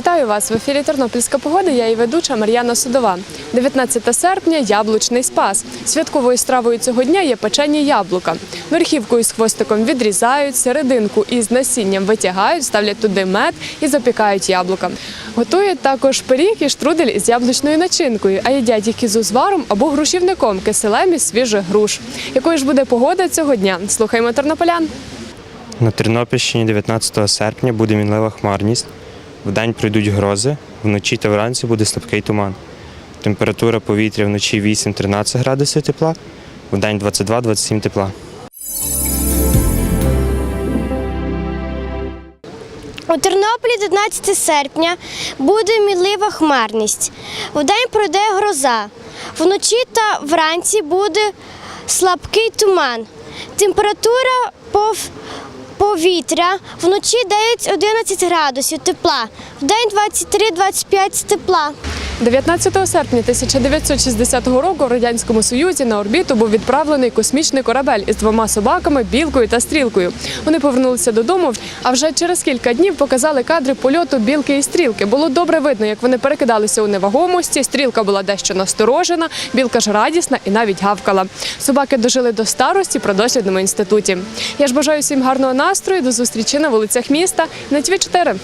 Вітаю вас в ефірі Тернопільська погода. Я і ведуча Мар'яна Судова. 19 серпня яблучний спас. Святковою стравою цього дня є печені яблука. Верхівкою з хвостиком відрізають, серединку із насінням витягають, ставлять туди мед і запікають яблука. Готують також пиріг і штрудель із яблучною начинкою, а їдять їх із узваром або грушівником, киселем із свіжих груш. Якою ж буде погода цього дня? Слухаємо тернополян. На Тернопільщині 19 серпня буде мінлива хмарність. Вдень пройдуть грози, вночі та вранці буде слабкий туман. Температура повітря вночі 8-13 градусів тепла, вдень 22-27 тепла. У Тернополі 11 серпня буде мінлива хмарність. Вдень пройде гроза. Вночі та вранці буде слабкий туман. Температура пов- повітря вночі 9-11 градусів тепла, в день 23-25 тепла. 19 серпня 1960 року в радянському союзі на орбіту був відправлений космічний корабель із двома собаками, білкою та стрілкою. Вони повернулися додому, а вже через кілька днів показали кадри польоту білки і стрілки. Було добре видно, як вони перекидалися у невагомості. Стрілка була дещо насторожена, білка ж радісна і навіть гавкала. Собаки дожили до старості при дослідному інституті. Я ж бажаю всім гарного настрою. До зустрічі на вулицях міста на ТВ 4